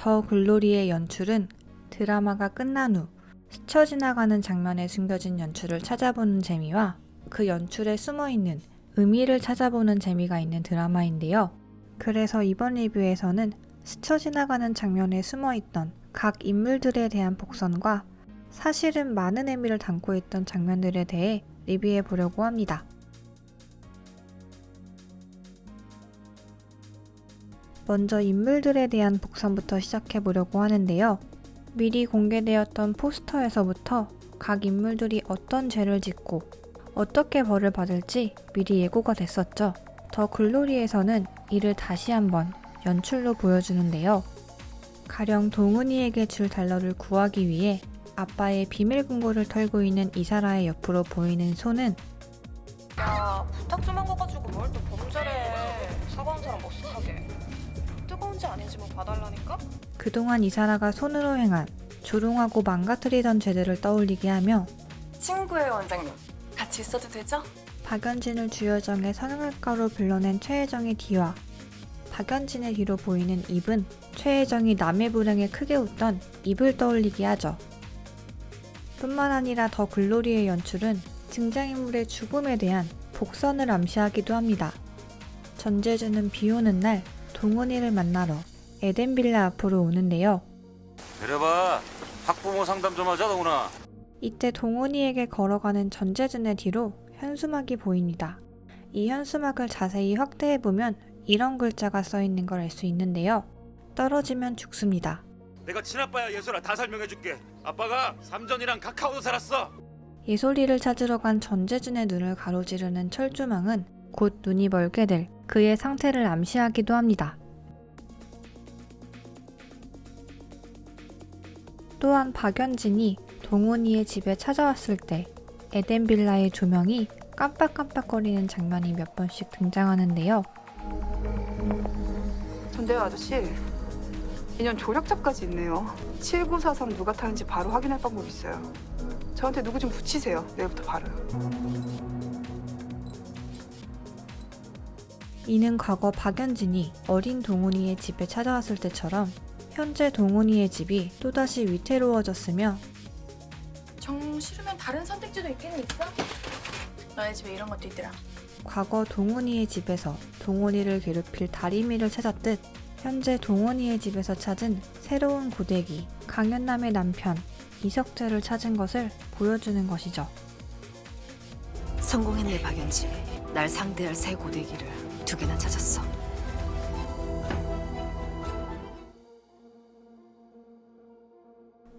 더 글로리의 연출은 드라마가 끝난 후 스쳐 지나가는 장면에 숨겨진 연출을 찾아보는 재미와 그 연출에 숨어 있는 의미를 찾아보는 재미가 있는 드라마인데요. 그래서 이번 리뷰에서는 스쳐 지나가는 장면에 숨어 있던 각 인물들에 대한 복선과 사실은 많은 의미를 담고 있던 장면들에 대해 리뷰해 보려고 합니다. 먼저 인물들에 대한 복선부터 시작해 보려고 하는데요. 미리 공개되었던 포스터에서부터 각 인물들이 어떤 죄를 짓고 어떻게 벌을 받을지 미리 예고가 됐었죠. 더 글로리에서는 이를 다시 한번 연출로 보여주는데요. 가령 동은이에게 줄 달러를 구하기 위해 아빠의 비밀 금고를 털고 있는 이사라의 옆으로 보이는 손은 야 부탁 좀 한 거 가지고 뭘또 그동안 이사라가 손으로 행한 조롱하고 망가뜨리던 죄들을 떠올리게 하며 친구예요 원장님 같이 있어도 되죠? 박연진을 주여정의 선행학과로 불러낸 최혜정의 뒤와 박연진의 뒤로 보이는 입은 최혜정이 남의 불행에 크게 웃던 입을 떠올리게 하죠. 뿐만 아니라 더 글로리의 연출은 등장인물의 죽음에 대한 복선을 암시하기도 합니다. 전재주는 비 오는 날 동훈이를 만나러 에덴빌라 앞으로 오는데요. 내려봐. 학부모 상담 좀 하자, 동훈아. 이때 동훈이에게 걸어가는 전재준의 뒤로 현수막이 보입니다. 이 현수막을 자세히 확대해보면 이런 글자가 써있는 걸 알 수 있는데요. 떨어지면 죽습니다. 내가 친아빠야, 예솔아. 다 설명해줄게. 아빠가 삼전이랑 카카오도 살았어. 예솔이를 찾으러 간 전재준의 눈을 가로지르는 철조망은 곧 눈이 멀게 될 그의 상태를 암시하기도 합니다. 또한 박연진이 동훈이의 집에 찾아왔을 때 에덴 빌라의 조명이 깜빡깜빡거리는 장면이 몇 번씩 등장하는데요. 근데요 아저씨 인연 조력자까지 있네요. 7943 누가 타는지 바로 확인할 방법 있어요. 저한테 누구 좀 붙이세요. 내일부터 바로요. 이는 과거 박연진이 어린 동훈이의 집에 찾아왔을 때처럼 현재 동훈이의 집이 또다시 위태로워졌으며 정 싫으면 다른 선택지도 있겠니 있어? 너네 집에 이런 것도 있더라 과거 동훈이의 집에서 동훈이를 괴롭힐 다리미를 찾았듯 현재 동훈이의 집에서 찾은 새로운 고데기 강연남의 남편 이석재를 찾은 것을 보여주는 것이죠. 성공했네 박연지 날 상대할 새 고데기를 두 개나 찾았어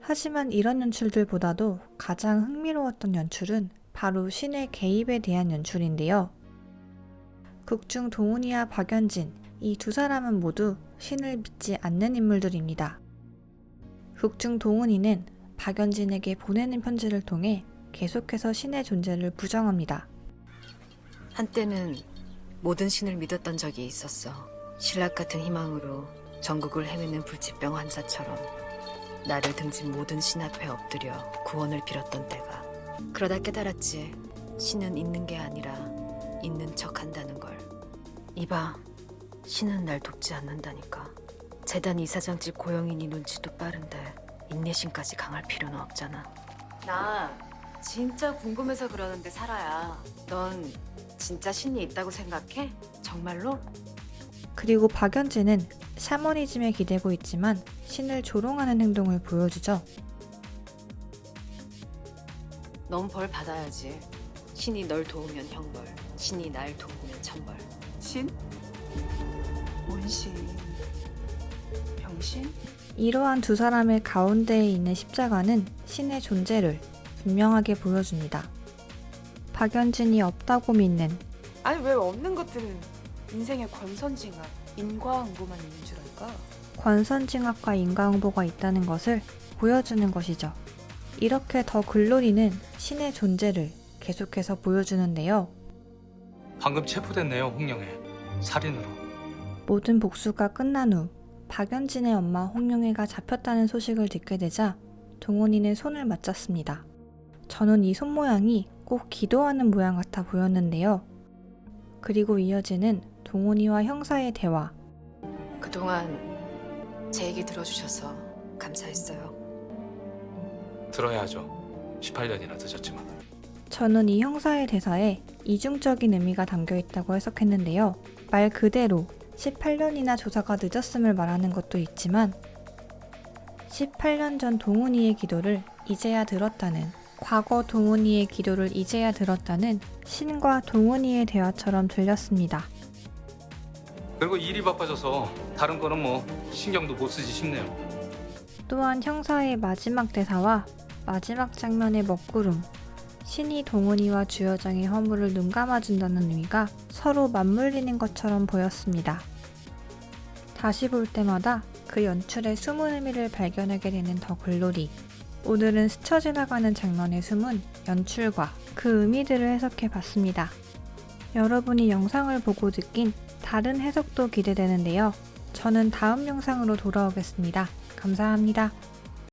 하지만 이런 연출들보다도 가장 흥미로웠던 연출은 바로 신의 개입에 대한 연출인데요. 극중 동훈이와 박연진 이 두 사람은 모두 신을 믿지 않는 인물들입니다. 극중 동훈이는 박연진에게 보내는 편지를 통해 계속해서 신의 존재를 부정합니다. 한때는 모든 신을 믿었던 적이 있었어 신락 같은 희망으로 전국을 헤매는 불치병 환자처럼 나를 등진 모든 신 앞에 엎드려 구원을 빌었던 때가. 그러다 깨달았지. 신은 있는 게 아니라 있는 척 한다는 걸. 이봐 신은 날 돕지 않는다니까. 재단 이사장집 고영인이 눈치도 빠른데 인내심까지 강할 필요는 없잖아. 나 진짜 궁금해서 그러는데 살아야. 넌 진짜 신이 있다고 생각해? 정말로? 그리고 박연진은 샤머니즘에 기대고 있지만 신을 조롱하는 행동을 보여주죠. 넌 벌 받아야지. 신이 널 도우면 형벌, 신이 날 도우면 천벌. 신? 원신 병신? 이러한 두 사람의 가운데에 있는 십자가는 신의 존재를 분명하게 보여줍니다. 박연진이 없다고 믿는 아니 왜 없는 것들은 인생의 권선징악 인과응보만 있는 줄 알까? 권선징악과 인과응보가 있다는 것을 보여주는 것이죠. 이렇게 더 글로리는 신의 존재를 계속해서 보여주는데요. 방금 체포됐네요, 홍영애. 살인으로. 모든 복수가 끝난 후 박연진의 엄마 홍용애가 잡혔다는 소식을 듣게 되자 동훈이는 손을 맞잡습니다. 저는 이 손 모양이 꼭 기도하는 모양 같아 보였는데요. 그리고 이어지는 동훈이와 형사의 대화. 그동안 제 얘기 들어주셔서 감사했어요. 들어야죠. 18년이나 늦었지만. 저는 이 형사의 대사에 이중적인 의미가 담겨 있다고 해석했는데요. 말 그대로 18년이나 조사가 늦었음을 말하는 것도 있지만 18년 전 동훈이의 기도를 이제야 들었다는 과거 동훈이의 기도를 이제야 들었다는 신과 동훈이의 대화처럼 들렸습니다. 그리고 일이 바빠져서 다른 거는 뭐 신경도 못 쓰지 싶네요. 또한 형사의 마지막 대사와 마지막 장면의 먹구름, 신이 동훈이와 주여장의 허물을 눈 감아준다는 의미가 서로 맞물리는 것처럼 보였습니다. 다시 볼 때마다 그 연출의 숨은 의미를 발견하게 되는 더 글로리. 오늘은 스쳐 지나가는 장면의 숨은 연출과 그 의미들을 해석해 봤습니다. 여러분이 영상을 보고 느낀 다른 해석도 기대되는데요. 저는 다음 영상으로 돌아오겠습니다. 감사합니다.